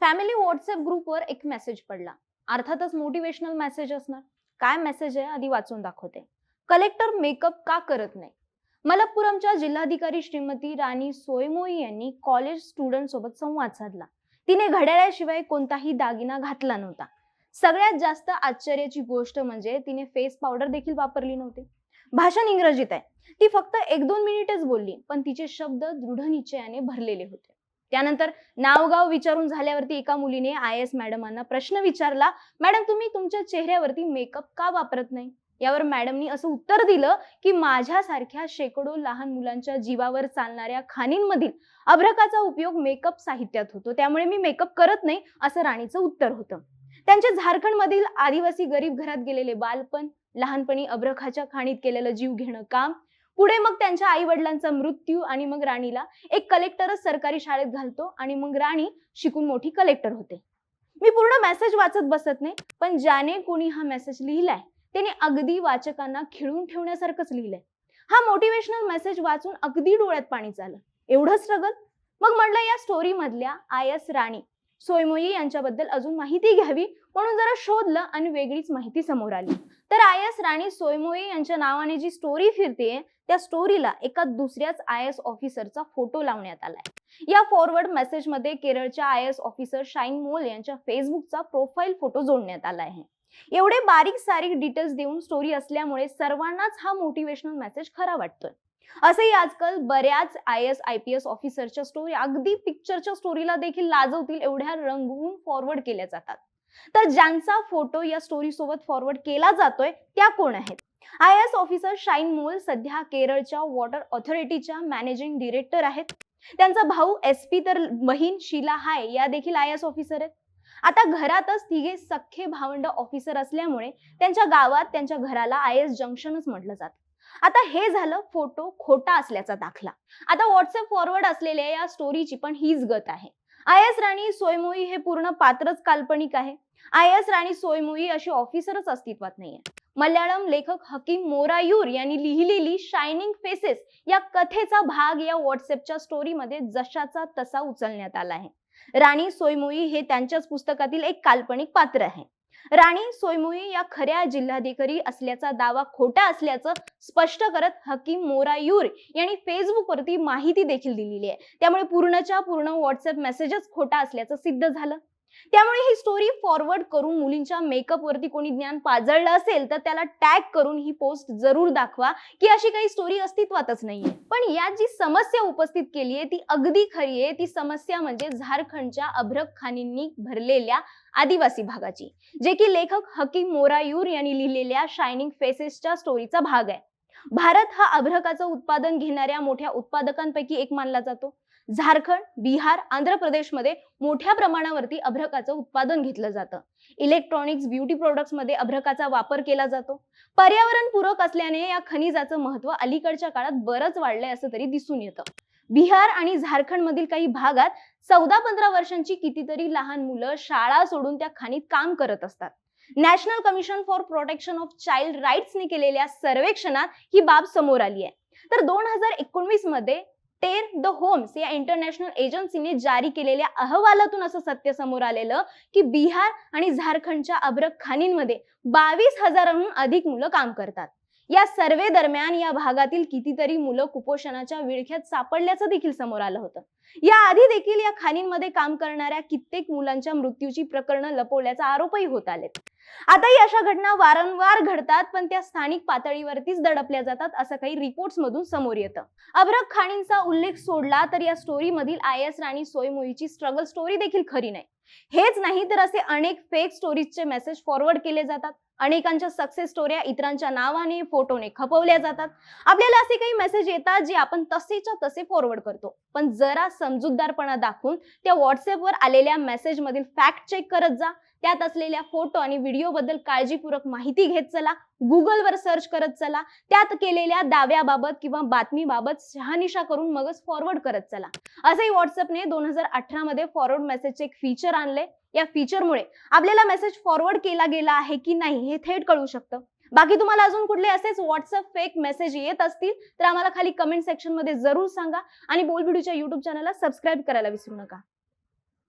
Family WhatsApp ग्रुपवर एक message पडला. अर्थातच मोटिवेशनल मेसेज असणार. काय मेसेज आहे? आधी वाचून दाखवते. कलेक्टर मेकअप का करत नाही? मलप्पुरमच्या जिल्हाधिकारी श्रीमती राणी सोयमोई यांनी कॉलेज स्टुडंट सोबत संवाद साधला. तिने घड्याळ्याशिवाय कोणताही दागिना घातला नव्हता. सगळ्यात जास्त आश्चर्याची गोष्ट म्हणजे तिने फेस पावडर देखील वापरली नव्हती. भाषण इंग्रजीत आहे. ती फक्त एक दोन मिनिटच बोलली पण तिचे शब्द दृढ निश्चयाने भरलेले होते. त्यानंतर नावगाव विचारून झाल्यावरती एका मुलीने आय एस मॅडमांना प्रश्न विचारला मॅडम तुम्ही तुमच्या चेहऱ्यावरती मेकअप का वापरत नाही? यावर मॅडमनी असं उत्तर दिलं की माझ्यासारख्या शेकडो लहान मुलांच्या जीवावर चालणाऱ्या खाणींमधील अभ्रकाचा उपयोग मेकअप साहित्यात होतो. त्यामुळे मी मेकअप करत नाही असं राणीचं उत्तर होतं. त्यांचे झारखंडमधील आदिवासी गरीब घरात गेलेले बालपण लहानपणी अभ्रकाच्या खाणीत केलेलं जीव घेणं काम पुढे मग त्यांच्या आई वडिलांचा मृत्यू आणि मग राणीला एक कलेक्टरच सरकारी शाळेत घालतो आणि मग राणी शिकून मोठी कलेक्टर होते. मी पूर्ण मेसेज वाचत बसत नाही पण ज्याने कोणी हा मेसेज लिहिलाय त्याने अगदी वाचकांना खिळून ठेवण्यासारखंच लिहिलंय. हा मोटिवेशनल मेसेज वाचून अगदी डोळ्यात पाणी झालं एवढं स्ट्रगल मग म्हणलं या स्टोरी मधल्या आय एस राणी सोयमोई यांच्याबद्दल अजून माहिती घ्यावी म्हणून जरा शोधलं आणि वेगळीच माहिती समोर आली. तर आय एस राणी सोयमोई यांच्या नावाने जी स्टोरी फिरते त्या स्टोरीला एका दुसऱ्याच आय एस ऑफिसरचा फोटो लावण्यात आलाय. या फॉरवर्ड मेसेजमध्ये केरळच्या आय एस ऑफिसर शाईन मोल यांच्या फेसबुकचा प्रोफाईल फोटो जोडण्यात आला आहे. एवढे बारीक सारीक डिटेल्स देऊन स्टोरी असल्यामुळे सर्वांनाच हा मोटिवेशनल मेसेज खरा वाटतोय. असंही आजकाल बऱ्याच I S I P S ऑफिसरच्या story अगदी पिक्चरच्या स्टोरीला देखील लाजवतील एवढ्या रंगवून फॉरवर्ड केल्या जातात. तर ज्यांचा फोटो या स्टोरी सोबत फॉरवर्ड केला जातोय त्या कोण आहेत? आय एस ऑफिसर शाईन मोल सध्या केरळच्या वॉटर ऑथॉरिटीच्या मॅनेजिंग डिरेक्टर आहेत. त्यांचा भाऊ एस पी तर बहीण शीला हाय या देखील आय एस ऑफिसर आहेत. आता घरातच तिघे सख्खे भावंड ऑफिसर असल्यामुळे त्यांच्या गावात त्यांच्या घराला आय एस जंक्शनच म्हटलं जातं. आता हे झालं फोटो खोटा असल्याचा दाखला. आता व्हॉट्सअप फॉरवर्ड असलेल्या या स्टोरीची पण हीच गत आहे. आय एस राणी सोयमोई हे पूर्ण पात्रच काल्पनिक आहे. आय एस राणी सोयमोई अशी ऑफिसरच अस्तित्वात नाहीये. मल्याळम लेखक हकीम मोरायूर यांनी लिहिलेली शायनिंग फेसेस या कथेचा भाग या व्हॉट्सअपच्या स्टोरीमध्ये जशाचा तसा उचलण्यात आला आहे. राणी सोयमोई हे त्यांच्याच पुस्तकातील एक काल्पनिक पात्र आहे. राणी सोयमुई या खऱ्या जिल्हाधिकारी असल्याचा दावा खोटा असल्याचं स्पष्ट करत हकीम मोरायूर यांनी फेसबुकवरती माहिती देखील दिलेली आहे. त्यामुळे पूर्णच्या पूर्ण व्हॉट्सअप मेसेजच खोटा असल्याचं सिद्ध झालं. त्यामुळे ही स्टोरी फॉरवर्ड करून मुलींच्या मेकअप वरती कोणी ज्ञान पाजळलं असेल तर त्याला टॅग करून ही पोस्ट जरूर दाखवा की अशी काही स्टोरी अस्तित्वातच नाहीये. पण यात जी समस्या उपस्थित केली आहे ती अगदी खरी आहे. ती समस्या म्हणजे झारखंडच्या अभ्रक खानींनी भरलेल्या आदिवासी भागाची जे की लेखक हकीम मोरायूर यांनी लिहिलेल्या शायनिंग फेसेसच्या स्टोरीचा भाग आहे. भारत हा अभ्रकाचं उत्पादन घेणाऱ्या मोठ्या उत्पादकांपैकी एक मानला जातो. झारखंड बिहार आंध्र प्रदेशमध्ये मोठ्या प्रमाणावरती अभ्रकाचं उत्पादन घेतलं जातं. इलेक्ट्रॉनिक्स ब्युटी प्रोडक्ट्समध्ये अभ्रकाचा वापर केला जातो. पर्यावरणपूरक असल्याने या खनिजाचं महत्त्व अलीकडच्या काळात बरंच वाढलंय असं तरी दिसून येतं. बिहार आणि झारखंडमधील काही भागात चौदा पंधरा वर्षांची कितीतरी लहान मुलं शाळा सोडून त्या खाणीत काम करत असतात. National commission for protection of child राईट्सने केलेल्या सर्वेक्षणात ही बाब समोर आली आहे. तर दोन हजार एकोणवीसमध्ये टेर द होम्स या इंटरनॅशनल एजन्सीने जारी केलेल्या अहवालातून असं सत्य समोर आलेलं की बिहार आणि झारखंडच्या अब्रक खाणींमध्ये बावीस हजारांहून अधिक मुलं काम करतात. या सर्वे दरम्यान या भागातील कितीतरी मुलं कुपोषणाच्या विळख्यात सापडल्याचं देखील समोर आलं होतं. या आधी देखील या खाणींमध्ये काम करणाऱ्या कित्येक मुलांच्या मृत्यूची प्रकरणं लपवल्याचा आरोपही होत आलेत. आताही अशा घटना वारंवार घडतात पण त्या स्थानिक पातळीवरतीच दडपल्या जातात असं काही रिपोर्ट्स मधून समोर येतं. अभ्रक खाणींचा उल्लेख सोडला तर या स्टोरी मधील आय एस राणी सोयमुईची स्ट्रगल स्टोरी देखील खरी नाही. हेच नाही तर असे अनेक फेक स्टोरीजचे मेसेज फॉरवर्ड केले जातात. अनेकांच्या सक्सेस स्टोऱ्या इतरांच्या नावाने फोटोने खपवल्या जातात. आपल्याला असे काही मेसेज येतात जे आपण तसेच्या तसे फॉरवर्ड करतो. पण जरा समजूतदारपणा दाखवून त्या व्हॉट्सअपवर आलेल्या मेसेज मधील फॅक्ट चेक करत जा. त्यात असलेल्या फोटो आणि व्हिडिओ बद्दल काळजीपूर्वक माहिती घेत चला. गुगलवर सर्च करत चला. त्यात केलेल्या दाव्याबाबत किंवा बातमीबाबत शहानिशा करून मगच फॉरवर्ड करत चला. असंही व्हॉट्सअपने दोन हजार अठरा मध्ये फॉरवर्ड मेसेजचे एक फीचर आणले. या फीचरमुळे आपल्याला मेसेज फॉरवर्ड केला गेला आहे की नाही हे थेट कळू शकतं. बाकी तुम्हाला अजून कुठले असेच व्हॉट्सअप फेक मेसेज येत असतील तर आम्हाला खाली कमेंट सेक्शनमध्ये जरूर सांगा आणि बोल व्हिडिओच्या युट्यूब चॅनलला सबस्क्राईब करायला विसरू नका.